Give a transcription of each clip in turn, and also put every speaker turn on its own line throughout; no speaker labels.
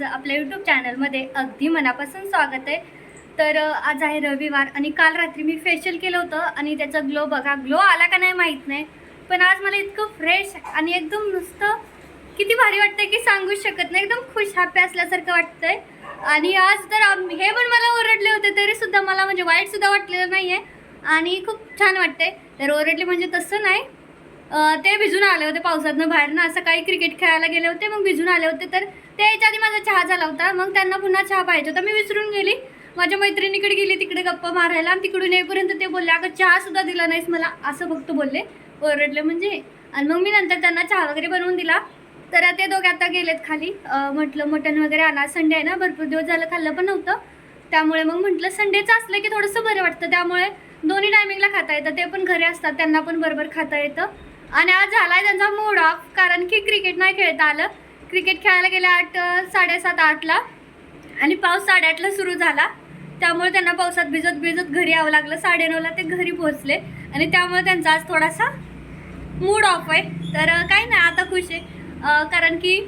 तुमचं आपल्या यूट्यूब चॅनलमध्ये अगदी मनापासून स्वागत आहे. तर आज आहे रविवार आणि काल रात्री मी फेशियल केलं होतं आणि त्याचा ग्लो बघा ग्लो आला का नाही माहीत नाही. पण आज मला इतकं फ्रेश आणि एकदम नुसतं किती भारी वाटतंय की सांगूच शकत नाही. एकदम खुश हॅपी असल्यासारखं वाटतंय. आणि आज तर हे पण मला ओरडले होते तरी सुद्धा मला म्हणजे वाईट सुद्धा वाटलेलं नाही आहे आणि खूप छान वाटतंय. तर ओरडले म्हणजे तसं नाही. ते भिजून आले होते पावसातनं बाहेर ना. सकाळी क्रिकेट खेळायला गेले होते मग भिजून आले होते. तर ते याच्या आधी माझा चहा झाला होता. मग त्यांना पुन्हा चहा पाहिजे होता. मी विसरून गेली. माझ्या मैत्रिणीकडे गेली तिकडे गप्पा मारायला. आणि तिकडून येईपर्यंत ते बोलले अगं चहासुद्धा दिला नाहीस मला. असं फक्त बोलले. ओरडले म्हणजे. आणि मग मी नंतर त्यांना चहा वगैरे बनवून दिला. तर ते दोघे आता गेलेत खाली. म्हटलं मटण वगैरे आणा. संडे आहे ना. भरपूर दिवस झालं खाल्लं पण नव्हतं. त्यामुळे मग म्हटलं संडेचं असलं की थोडंसं बरं वाटतं. त्यामुळे दोन्ही टायमिंगला खाता येतं. ते पण घरी असतात. त्यांना पण बरोबर खाता येतं. आणि आज झालाय त्यांचा मूड ऑफ कारण की क्रिकेट नाही खेळता आलं. क्रिकेट खेळायला गेले आठ साडेसात आठला. आणि पाऊस साडेआठला सुरू झाला. त्यामुळे त्यांना पावसात भिजत भिजत घरी यावं लागलं. साडेनऊला ते घरी पोहोचले. आणि त्यामुळे त्यांचा आज थोडासा मूड ऑफ आहे. तर काही नाही आता खुश आहे. कारण की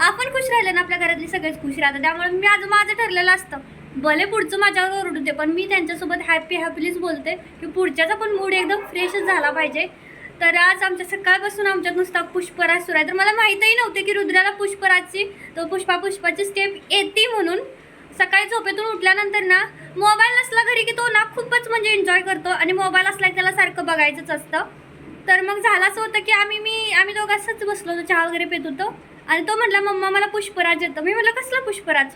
आपण खुश राहिले ना आपल्या घरातले सगळेच खुश राहतात. त्यामुळे मी आज माझं ठरलेलं असतं. भले पुढचं माझ्यावर ओरडू दे पण मी त्यांच्यासोबत हॅपी हॅपीलीच बोलते की पुढच्याचा पण मूड एकदम फ्रेशच झाला पाहिजे. तर आज आमच्या सकाळपासून आमच्यात नुसता पुष्पराज सुरू आहे. तर मला माहीतही नव्हते की रुद्राला पुष्पराजची तो पुष्पा पुष्पाची स्टेप येते म्हणून. सकाळी झोपेतून उठल्यानंतर ना मोबाईल नसला घरी की तो ना खूपच म्हणजे एन्जॉय करतो आणि मोबाईल असला की त्याला सारखं बघायचंच असतं. तर मग झालं असं होतं की आम्ही मी आम्ही दोघं असंच बसलो होतो चहा वगैरे पित होतो. आणि तो म्हटला मम्मा मला पुष्पराज येतं. मी म्हटलं कसलं पुष्पराज?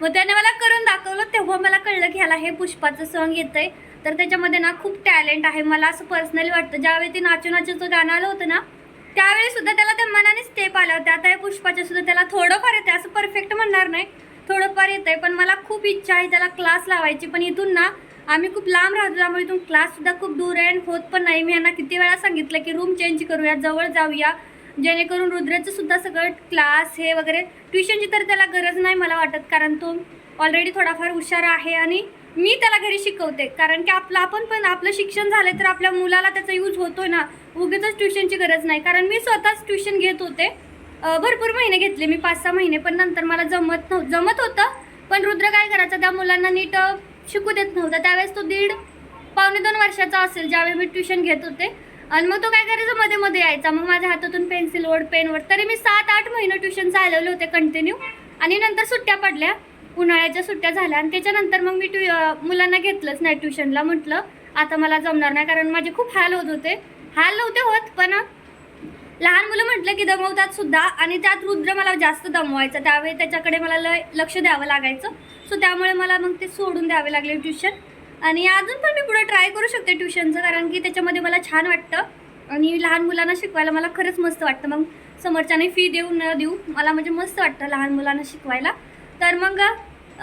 मग त्याने मला करून दाखवलं तेव्हा मला कळलं की ह्याला हे पुष्पाचं सॉंग येतं आहे तर त्याच्यामध्ये ना खूप टॅलेंट आहे. मला असं पर्सनली वाटतं ज्यावेळी ते नाचू नाचूचं गाणं आलं होतं ना त्यावेळी सुद्धा त्याला त्या मनाने स्टेप आल्या होत्या आता या पुष्पाच्या सुद्धा त्याला थोडंफार येतं असं परफेक्ट म्हणणार नाही. थोडंफार येतं आहे पण मला खूप इच्छा आहे त्याला क्लास लावायची. पण इथून ना आम्ही खूप लांब राहतो त्यामुळे इथून क्लाससुद्धा खूप दूर आहे आणि होत पण नाही. मी यांना किती वेळा सांगितलं की रूम चेंज करूया जवळ जाऊया. जेणेकरून रुद्राचं सुद्धा सगळं क्लास हे वगैरे ट्युशनची तर त्याला गरज नाही मला वाटत कारण तो ऑलरेडी थोडाफार हुशार आहे आणि मी त्याला घरी शिकवते. कारण की आपलं आपण पण आपलं शिक्षण झालं तर आपल्या मुलाला त्याचा यूज होतो ना. उगीच ट्युशनची गरज नाही. कारण मी स्वतःच ट्युशन घेत होते. भरपूर महिने घेतले मी पाच सहा महिने. पण नंतर मला जमत नव्ह जमत होतं. पण रुद्र काय करायचं त्या मुलांना नीट शिकू देत नव्हता. त्यावेळेस तो दीड पावणे दोन वर्षाचा असेल ज्यावेळी मी ट्युशन घेत होते. आणि मग तो काय करायचा मध्ये मध्ये यायचा. मग माझ्या हातातून पेन्सिल वड पेन तरी मी सात आठ महिने ट्युशन चालवले होते कंटिन्यू आणि नंतर सुट्ट्या पडल्या. उन्हाळ्याच्या सुट्ट्या झाल्या आणि त्याच्यानंतर मग मी ट्यू मुलांना घेतलंच नाही ट्युशनला म्हटलं आता मला जमणार नाही कारण माझे खूप हाल होत होते. हाल नव्हते होत पण लहान मुलं म्हटलं की दमवतात सुद्धा आणि त्यात रुद्र मला जास्त दमवायचा. त्यावेळी त्याच्याकडे मला लय लक्ष द्यावं लागायचं. सो त्यामुळे मला मग ते सोडून द्यावे लागले ट्युशन आणि अजून पण मी पुढे ट्राय करू शकते ट्युशनचं कारण की त्याच्यामध्ये मला छान वाटतं. आणि लहान मुलांना शिकवायला मला खरंच मस्त वाटतं. मग समोरच्याने फी देऊ न देऊ मला म्हणजे मस्त वाटतं लहान मुलांना शिकवायला. तर मग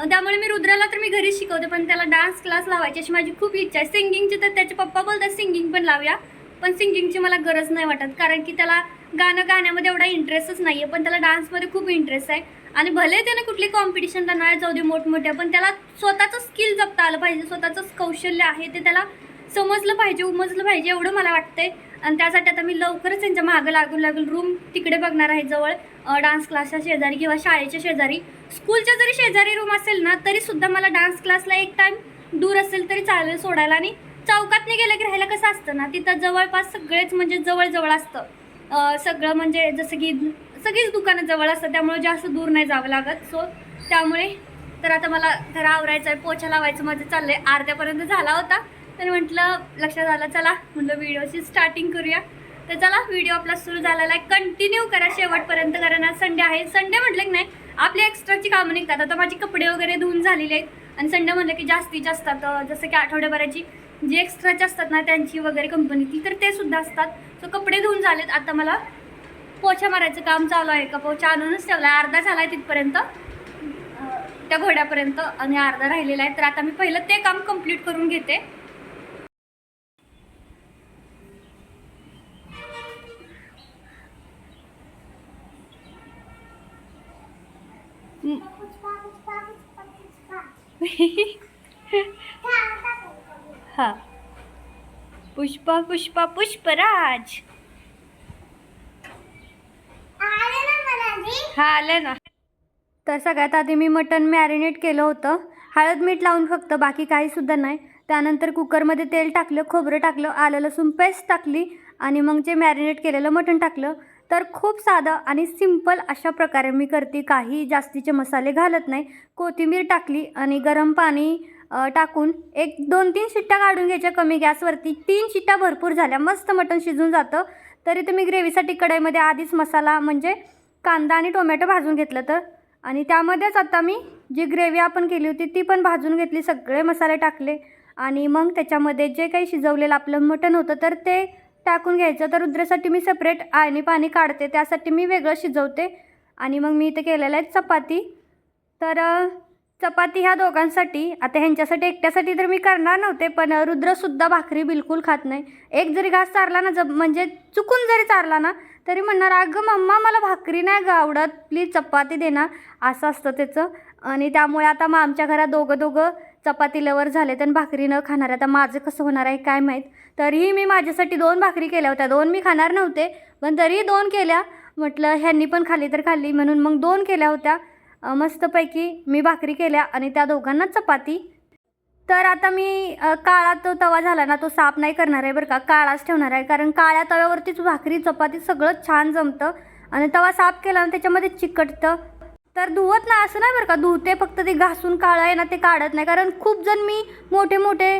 त्यामुळे मी रुद्राला तर मी घरीच शिकवते पण त्याला डान्स क्लास लावायची अशी माझी खूप इच्छा आहे. सिंगिंगची तर त्याचे पप्पा बोलतात सिंगिंग पण लावूया. पण सिंगिंगची मला गरज नाही वाटत कारण की त्याला गाणं गाण्यामध्ये एवढा इंटरेस्टच नाही आहे पण त्याला डान्समध्ये खूप इंटरेस्ट आहे. आणि भले त्याने कुठली कॉम्पिटिशनला नाही जाऊ दे मोठमोठ्या पण त्याला स्वतःचं स्किल जपता आलं पाहिजे स्वतःचंच कौशल्य आहे ते त्याला समजलं पाहिजे उमजलं पाहिजे एवढं मला वाटतंय. आणि त्यासाठी आता मी लवकरच त्यांच्या मागं लागून लागून रूम तिकडे बघणार आहे जवळ. डान्स क्लासच्या शेजारी किंवा शाळेच्या शेजारी. स्कूलच्या जरी शेजारी रूम असेल ना तरी सुद्धा मला डान्स क्लासला एक टाईम दूर असेल तरी चालेल सोडायला. आणि चौकातने गेलं की राहायला कसं असतं ना तिथं जवळपास सगळेच म्हणजे जवळजवळ असतं. सगळं म्हणजे जसं की सगळीच दुकानं जवळ असतात त्यामुळे जास्त दूर नाही जावं लागत. सो त्यामुळे तर आता मला घर आवरायचं आहे पोछा लावायचं माझं आहे अर्ध्यापर्यंत झाला होता. तर म्हटलं लक्षात आलं चला म्हटलं व्हिडिओची स्टार्टिंग करूया. तर चला व्हिडिओ आपला सुरू झालेला आहे. कंटिन्यू करा शेवटपर्यंत कारण आज संडे आहे. संडे म्हटलं की नाही आपले एक्स्ट्राची कामं निघतात. आता माझे कपडे वगैरे धुवून झालेले आहेत. आणि संडे म्हटलं की जास्तीत जास्त जसं की आठवड्याभराची जी एक्स्ट्राचे असतात ना त्यांची वगैरे कंपनीची तर ते सुद्धा असतात. सो कपडे धुवून झालेत. आता मला पोछा मारायचं काम चालू आहे. का पोछा आणूनच ठेवला आहे अर्धा झाला आहे तिथपर्यंत त्या घोड्यापर्यंत आणि अर्धा राहिलेला आहे. तर आता मी पहिलं ते काम कंप्लीट करून घेते. हा. पुष्पा पुष्पा पुष्पराज. हा आलं ना. तर सगळ्यात आधी मी मटण मॅरिनेट केलं होतं. हळद मीठ लावून फक्त बाकी काहीसुद्धा नाही. त्यानंतर कुकरमध्ये तेल टाकलं खोबरं टाकलं आलं लसूण पेस्ट टाकली आणि मग जे मॅरिनेट केलेलं मटण टाकलं तर खूप साधं आणि सिंपल अशा प्रकारे मी करते. काही जास्तीचे मसाले घालत नाही. कोथिंबीर टाकली आणि गरम पाणी टाकून एक दोन तीन शिट्ट्या काढून घ्यायच्या कमी गॅसवरती. तीन शिट्ट्या भरपूर झाल्या. मस्त मटण शिजून जातं. तरी तुम्ही ग्रेव्हीसाठी कढईमध्ये आधीच मसाला म्हणजे कांदा आणि टोमॅटो भाजून घेतलं तर. आणि त्यामध्येच आता मी जी ग्रेव्ही आपण केली होती ती पण भाजून घेतली. सगळे मसाले टाकले. आणि मग त्याच्यामध्ये जे काही शिजवलेलं आपलं मटण होतं तर ते टाकून घ्यायचं. तर रुद्रासाठी मी सेपरेट आणि पाणी काढते. त्यासाठी मी वेगळं शिजवते. आणि मग मी इथे केलेलं आहे चपाती. तर चपाती ह्या दोघांसाठी आता ह्यांच्यासाठी एकट्यासाठी तर मी करणार नव्हते पण रुद्रसुद्धा भाकरी बिलकुल खात नाही. एक जरी घास चारला ना जब म्हणजे चुकून जरी चारला ना तरी म्हणणार अगं मम्मा मला भाकरी नाही गं आवडत. प्लीज चपाती दे ना. असं असतं त्याचं. आणि त्यामुळे आता मग आमच्या घरात दोघं दोघं चपाती लवर झाले तर भाकरी न खाणार. आता माझं कसं होणार आहे काय माहीत? तरीही मी माझ्यासाठी दोन भाकरी केल्या होत्या. दोन मी खाणार नव्हते पण तरीही दोन केल्या. म्हटलं ह्यांनी पण खाली तर खाल्ली. म्हणून मग दोन केल्या होत्या. मस्तपैकी मी भाकरी केल्या आणि त्या दोघांना चपाती. तर आता मी काळा तो तवा झाला ना तो साफ नाही करणार आहे बरं का. काळाच ठेवणार आहे. कारण काळ्या तव्यावरतीच भाकरी चपाती सगळं छान जमतं. आणि तवा साफ केला ना त्याच्यामध्ये चिकटतं. तर धुवत ना असं नाही बरं का. धुते फक्त ते घासून काळं आहे ना ते काढत नाही. कारण खूप जण मी मोठे मोठे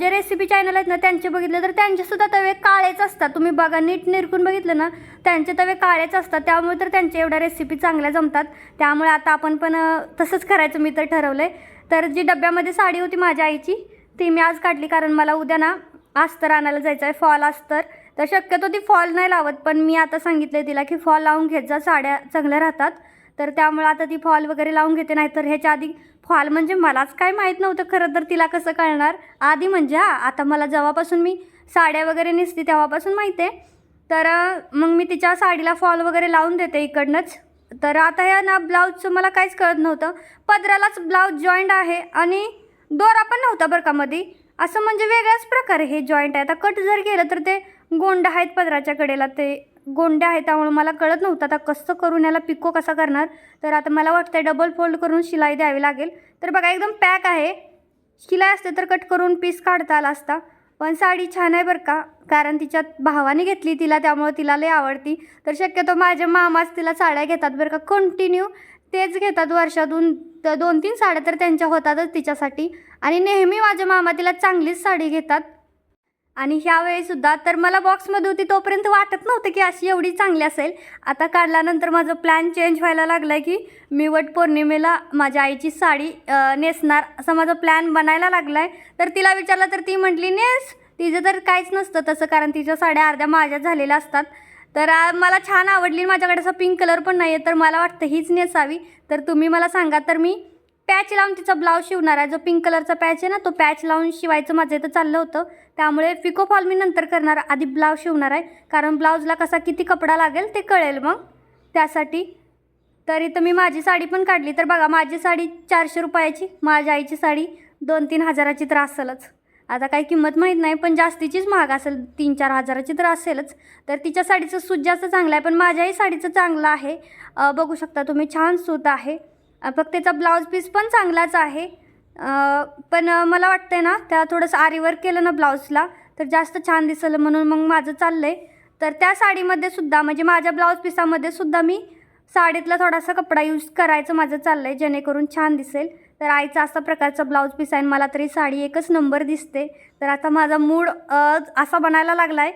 जे रेसिपी चॅनल आहेत ना त्यांचे बघितले तर त्यांचेसुद्धा तवे काळेच असतात. तुम्ही बघा नीट निरकून बघितलं ना त्यांचे तवे काळेच असतात. त्यामुळे तर त्यांच्या एवढ्या रेसिपी चांगल्या जमतात. त्यामुळे आता आपण पण तसंच करायचं मी तर ठरवलं आहे तर जी डब्यामध्ये साडी होती माझ्या आईची ती मी आज काढली. कारण मला उद्या ना अस्तर आणायला जायचं आहे फॉल अस्तर. तर शक्यतो ती फॉल नाही लावत. पण मी आता सांगितलं तिला की फॉल लावून घेत जा. साड्या चांगल्या राहतात. तर त्यामुळे आता ती फॉल वगैरे लावून घेते नाही तर ह्याच्या आधी फॉल म्हणजे मलाच काय माहीत नव्हतं खरं तर तिला कसं कळणार? आधी म्हणजे हा आता मला जेव्हापासून मी साड्या वगैरे नेसते तेव्हापासून माहीत आहे. तर मग मी तिच्या साडीला फॉल वगैरे लावून देते इकडनंच. तर आता ह्या ना ब्लाऊजचं मला काहीच कळत नव्हतं. पदरालाच ब्लाऊज जॉईंट आहे आणि दोरा पण नव्हता बरं का मध्ये असं म्हणजे वेगळ्याच प्रकारे हे जॉईंट आहे. आता कट जर केलं तर ते गोंड आहेत पदराच्या कडेला ते गोंडे आहेत त्यामुळे मला कळत नव्हतं. आता कसं करून याला पिको कसा करणार? तर आता मला वाटतं डबल फोल्ड करून शिलाई द्यावी लागेल. तर बघा एकदम पॅक आहे. शिलाई असते तर कट करून पीस काढता आला असता. पण साडी छान आहे बरं का? कारण तिच्यात भावाने घेतली तिला त्यामुळे तिला लय आवडती. तर शक्यतो माझ्या मामाच तिला साड्या घेतात बरं का? कंटिन्यू तेच घेतात वर्षातून दोन तीन साड्या तर त्यांच्या होतातच तिच्यासाठी. आणि नेहमी माझ्या मामा तिला चांगलीच साडी घेतात. आणि ह्यावेळीसुद्धा तर मला बॉक्समध्ये होती तोपर्यंत वाटत नव्हतं की अशी एवढी चांगली असेल. आता काढल्यानंतर माझं प्लॅन चेंज व्हायला लागला आहे की मी वट पौर्णिमेला माझ्या आईची साडी नेसणार असा माझा प्लॅन बनायला लागला आहे तर तिला विचारलं तर ती म्हटली नेस तिचं तर काहीच नसतं तसं कारण तिच्या साड्या अर्ध्या माझ्या झालेल्या असतात. तर मला छान आवडली माझ्याकडे असा पिंक कलर पण नाही आहे तर मला वाटतं हीच नेसावी. तर तुम्ही मला सांगा तर मी पॅच लावून तिचा ब्लाऊज शिवणार आहे. जो पिंक कलरचा पॅच आहे ना तो पॅच लावून शिवायचं माझं इथं चाललं होतं. त्यामुळे पिको फॉल मी नंतर करणार आधी ब्लाऊज शिवणार आहे. कारण ब्लाऊजला कसा किती कपडा लागेल ते कळेल मग. त्यासाठी तर इथं मी माझी साडी पण काढली. तर बघा माझी साडी चारशे रुपयाची माझ्या आईची साडी दोन तीन हजाराची तर असेलच. आता काही किंमत माहीत नाही पण जास्तीचीच महाग असेल. तीन चार हजाराची तर असेलच. तर तिच्या साडीचं सूत जास्त चांगलं आहे पण माझ्याही साडीचं चांगलं आहे. बघू शकता तुम्ही छान सूत आहे. फक्त त्याचा ब्लाऊज पीस पण चांगलाच आहे. पण मला वाटतं आहे ना त्या थोडंसं आरीवर्क केलं ना ब्लाऊजला तर जास्त छान दिसलं म्हणून मग माझं चाललं आहे तर त्या साडीमध्ये सुद्धा म्हणजे माझ्या ब्लाऊज पिसामध्ये सुद्धा मी साडीतला थोडासा कपडा यूज करायचं माझं चाललं आहे जेणेकरून छान दिसेल. तर आईचा असा प्रकारचा ब्लाऊज पीस आहे आणि मला तरी साडी एकच नंबर दिसते. तर आता माझा मूड असा बनायला लागला आहे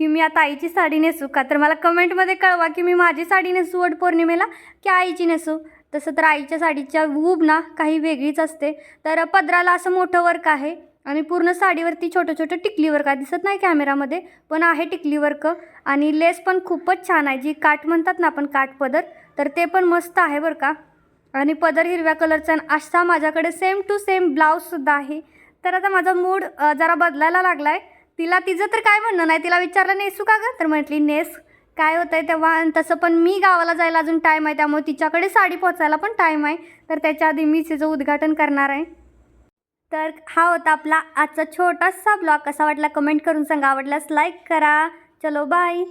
की मी आता आईची साडी नेसू का? तर मला कमेंटमध्ये कळवा की मी माझी साडी नेसू वट पौर्णिमेला की आईची नेसू? तसं तर आईच्या साडीच्या वूब ना काही वेगळीच असते. तर पदराला असं मोठं वर्क आहे आणि पूर्ण साडीवरती छोटं छोटं टिकली वर्क आहे. दिसत नाही कॅमेरामध्ये पण आहे टिकली वर्क. आणि लेस पण खूपच छान आहे. जी काठ म्हणतात ना आपण काठ पदर तर ते पण मस्त आहे बरं का. आणि पदर हिरव्या कलरचा आणि असा माझ्याकडे सेम टू सेम ब्लाऊजसुद्धा आहे. तर आता माझा मूड जरा बदलायला लागला आहे तिला तिचं तर काय म्हणणं नाही. तिला विचारलं नेसू का गं? तर म्हटली नेस. काय होतं आहे तेव्हा आणि तसं पण मी गावाला जायला अजून टाईम आहे त्यामुळे तिच्याकडे साडी पोचायला पण टाईम आहे. तर त्याच्या आधी मी तिचं उद्घाटन करणार आहे. तर हा होता आपला आजचा छोटासा ब्लॉग कसा वाटला कमेंट करून सांगा. आवडल्यास लाईक करा. चलो बाय